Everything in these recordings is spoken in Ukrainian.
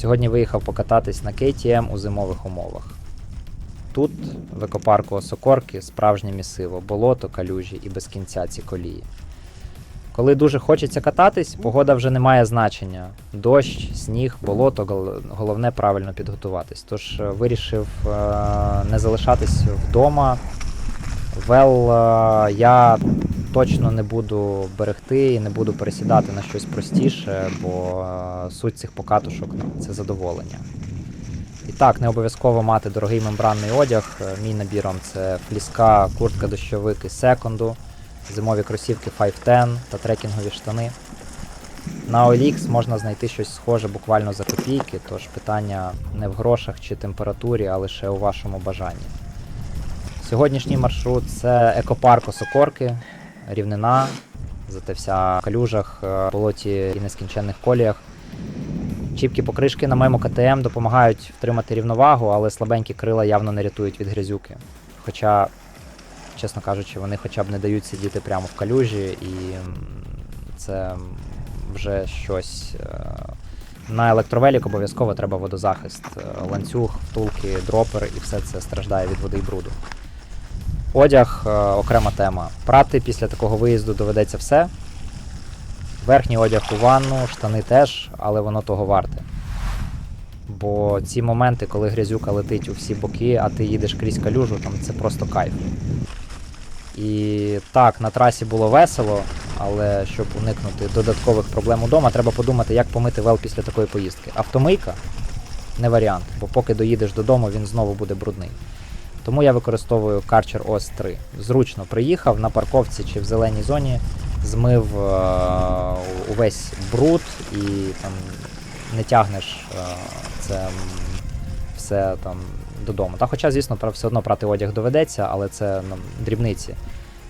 Сьогодні виїхав покататись на KTM у зимових умовах. Тут, в екопарку Осокорки, справжнє місиво, болото, калюжі і без кінця ці колії. Коли дуже хочеться кататись, погода вже не має значення. Дощ, сніг, болото, головне правильно підготуватись. Тож е, вирішив е, не залишатись вдома. Вел е, я точно не буду берегти і не буду пересідати на щось простіше, бо е, суть цих покатушок це задоволення. І так, не обов'язково мати дорогий мембранний одяг. Е, Мій набіром це фліска, куртка дощовик із секонду, зимові кросівки 510 та трекінгові штани. На OLX можна знайти щось схоже буквально за копійки, тож питання не в грошах чи температурі, а лише у вашому бажанні. Сьогоднішній маршрут це екопарк Осокорки, рівнина, зате вся в калюжах, е, болоті і нескінченних коліях. Чіпкі покришки на моєму КТМ допомагають втримати рівновагу, але слабенькі крила явно не рятують від грязюки. Хоча, чесно кажучи, вони хоча б не дають сидіти прямо в калюжі, і це вже щось. е, На електровелік обов'язково треба водозахист, е, ланцюг, втулки, дропер і все це страждає від води і бруду. Одяг е, окрема тема. Прати після такого виїзду доведеться все. Верхній одяг у ванну, штани теж, але воно того варте. Бо ці моменти, коли грязюка летить у всі боки, а ти їдеш крізь калюжу, там це просто кайф. І так, на трасі було весело, але щоб уникнути додаткових проблем удома, треба подумати, як помити вел після такої поїздки. Автомийка не варіант, бо поки доїдеш додому, він знову буде брудний. Тому я використовую Karcher OS 3. Зручно приїхав на парковці чи в зеленій зоні, змив е, увесь бруд і там не тягнеш е, це все там додому. Та хоча, звісно, все одно прати одяг доведеться, але це ну, дрібниці.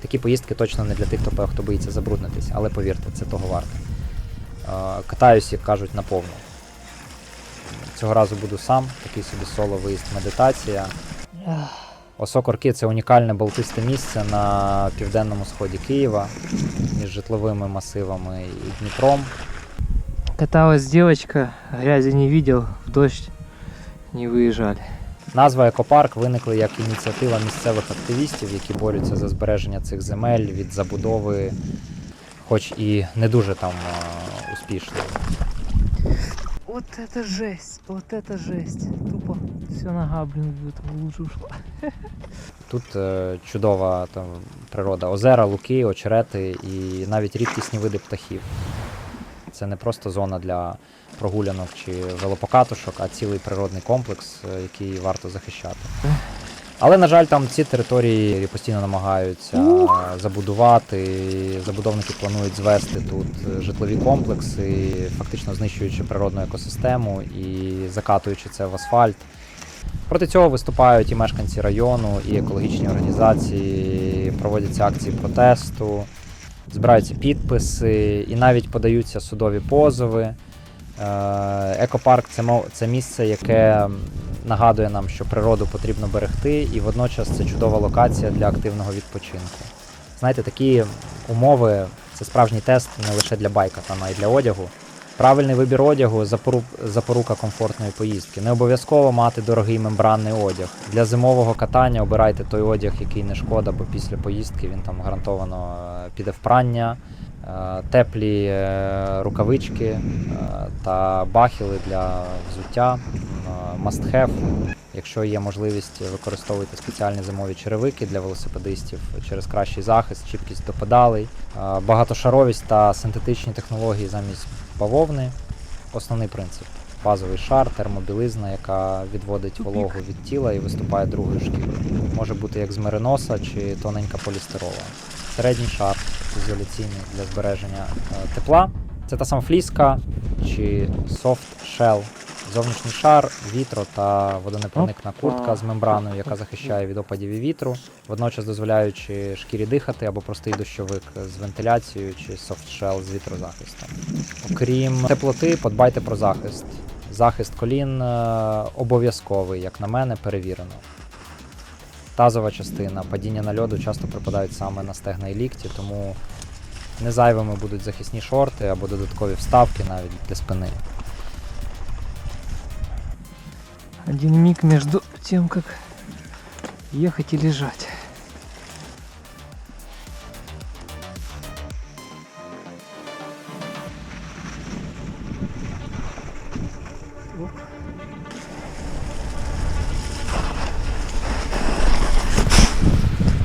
Такі поїздки точно не для тих, хто, хто боїться забруднитись, але повірте, це того варте. Е, Катаюсь, як кажуть, наповну. Цього разу буду сам, такий собі соло виїзд медитація. Осокорки це унікальне болтисте місце на південному сході Києва між житловими масивами і Дніпром. Каталась девочка, грязи не видел, в дождь не выезжали. Назва екопарк виникла як ініціатива місцевих активістів, які борються за збереження цих земель від забудови, хоч і не дуже там е, успішно. Вот это жесть, вот это жесть. Тупо все нога, блин, в лужу ушла. Тут е, чудова там природа, озера, луки, очерети і навіть рідкісні види птахів. Це не просто зона для прогулянок чи велопокатушок, а цілий природний комплекс, е, який варто захищати. Але, на жаль, там ці території постійно намагаються забудувати. Забудовники планують звести тут е, житлові комплекси, фактично знищуючи природну екосистему і закатуючи це в асфальт. Проти цього виступають і мешканці району, і екологічні організації, проводяться акції протесту, збираються підписи і навіть подаються судові позови. Е, Екопарк це, це місце, яке нагадує нам, що природу потрібно берегти, і водночас це чудова локація для активного відпочинку. Знаєте, такі умови це справжній тест не лише для байка, там, а й для одягу. Правильний вибір одягу запорука комфортної поїздки. Не обов'язково мати дорогий мембранний одяг. Для зимового катання обирайте той одяг, який не шкода, бо після поїздки він там гарантовано е, піде в прання, е, теплі е, рукавички та бахіли для взуття. Must have. Якщо є можливість, використовуйте спеціальні зимові черевики для велосипедистів через кращий захист, чіпкість до педалей, багатошаровість та синтетичні технології замість бавовни. Основний принцип. Базовий шар, термобілизна, яка відводить вологу від тіла і виступає другою шкірою. Може бути як з мериноса чи тоненька полістирова. Середній шар ізоляційний для збереження е, тепла. Це та сама фліска чи soft shell. Зовнішній шар, вітро та водонепроникна куртка з мембраною, яка захищає від опадів і вітру, водночас дозволяючи шкірі дихати або простий дощовик з вентиляцією чи shell з вітрозахистом. Окрім теплоти, подбайте про захист. Захист колін е, обов'язковий, як на мене, перевірено. Тазова частина, падіння на льоду часто припадають саме на стегна і лікті, тому не зайвими будуть захисні шорти або додаткові вставки навіть для спини. Один миг между тем, как ехать и лежать.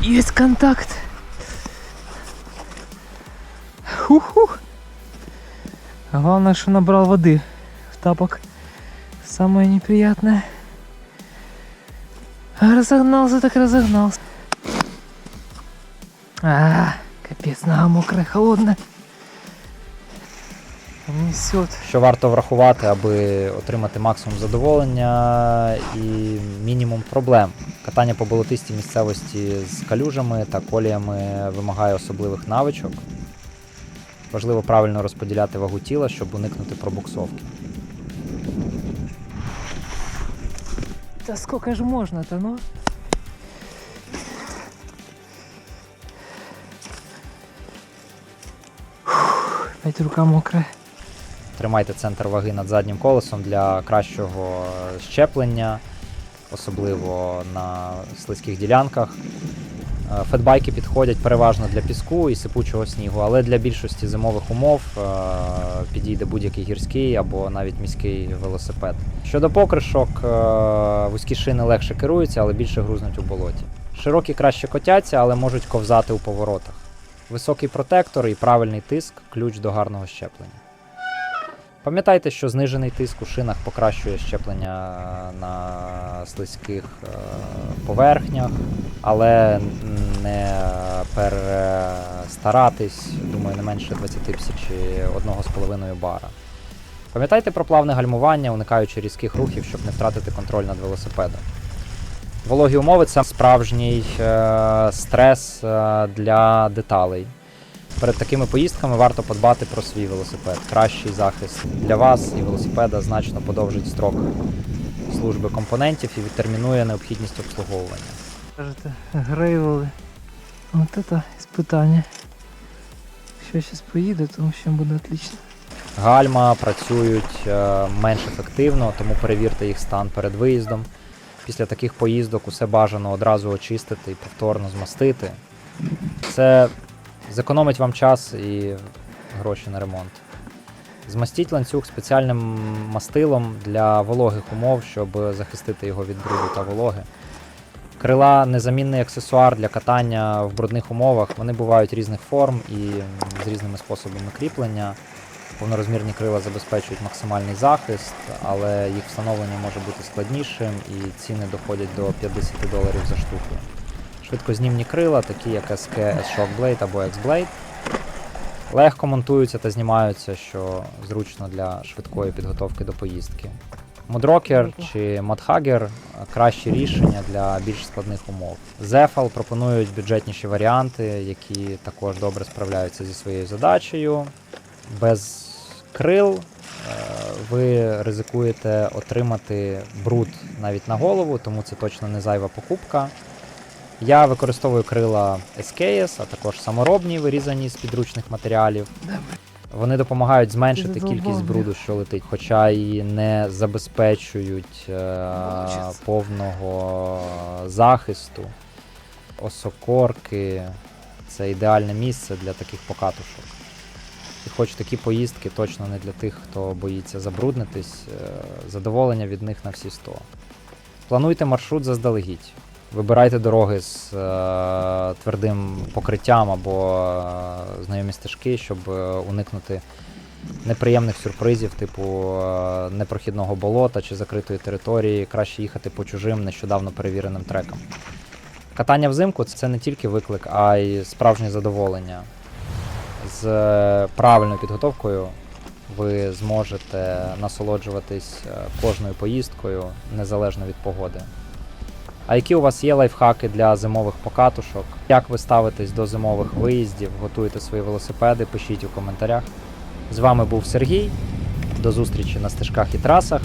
Есть контакт. Ху-ху. Главное, что набрал воды в тапок. Самое неприятное. А, Разогнался, так разогнался. А, капец, нога мокрая, холодная. Несет. Що варто врахувати, аби отримати максимум задоволення і мінімум проблем. Катання по болотистій місцевості з калюжами та коліями вимагає особливих навичок. Важливо правильно розподіляти вагу тіла, щоб уникнути пробуксовки. Да сколько же можно-то, ну? Фух, Опять рука мокрая. Тримайте центр ваги над заднім колесом для кращого щеплення, особливо на слизьких ділянках. Е, Фетбайки підходять переважно для піску і сипучого снігу, але для більшості зимових умов е, підійде будь-який гірський або навіть міський велосипед. Щодо покришок, е, вузькі шини легше керуються, але більше грузнуть у болоті. Широкі краще котяться, але можуть ковзати у поворотах. Високий протектор і правильний тиск ключ до гарного щеплення. Пам'ятайте, що знижений тиск у шинах покращує щеплення на слизьких е, поверхнях, але не перестаратись, думаю, не менше 20 тисяч чи 1,5 бара. Пам'ятайте про плавне гальмування, уникаючи різких рухів, щоб не втратити контроль над велосипедом. Вологі умови це справжній е, стрес е, для деталей. Перед такими поїздками варто подбати про свій велосипед. Кращий захист для вас і велосипеда значно подовжить строк служби компонентів і відтермінує необхідність обслуговування. Кажется, грейвелы. Вот это испытание. Еще сейчас поеду, то вообще буде отлично. Гальма працюють е, менш ефективно, тому перевірте їх стан перед виїздом. Після таких поїздок усе бажано одразу очистити і повторно змастити. Це зекономить вам час і гроші на ремонт. Змастіть ланцюг спеціальним мастилом для вологих умов, щоб захистити його від бруду та вологи. Крила незамінний аксесуар для катання в брудних умовах. Вони бувають різних форм і з різними способами кріплення. Повнорозмірні крила забезпечують максимальний захист, але їх встановлення може бути складнішим і ціни доходять до 50 доларів за штуку. Швидкознімні крила, такі як SK S-Shock Blade або X-Blade, легко монтуються та знімаються, що зручно для швидкої підготовки до поїздки. Мудрокер чи Модхагер кращі рішення для більш складних умов. Zefal пропонують бюджетніші варіанти, які також добре справляються зі своєю задачею. Без крил е, ви ризикуєте отримати бруд навіть на голову, тому це точно не зайва покупка. Я використовую крила SKS, а також саморобні, вирізані з підручних матеріалів. Вони допомагають зменшити кількість бруду, що летить, хоча і не забезпечують е, повного захисту. Осокорки це ідеальне місце для таких покатушок. І хоч такі поїздки точно не для тих, хто боїться забруднитись, е, задоволення від них на всі 100. Плануйте маршрут заздалегідь. Вибирайте дороги з е, твердим покриттям або е, знайомі стежки, щоб е, уникнути неприємних сюрпризів, типу е, непрохідного болота чи закритої території. Краще їхати по чужим, нещодавно перевіреним трекам. Катання взимку це не тільки виклик, а й справжнє задоволення. З е, правильною підготовкою ви зможете насолоджуватись е, кожною поїздкою незалежно від погоди. А які у вас є лайфхаки для зимових покатушок? Як ви ставитесь до зимових виїздів, готуєте свої велосипеди? Пишіть у коментарях. З вами був Сергій. До зустрічі на стежках і трасах.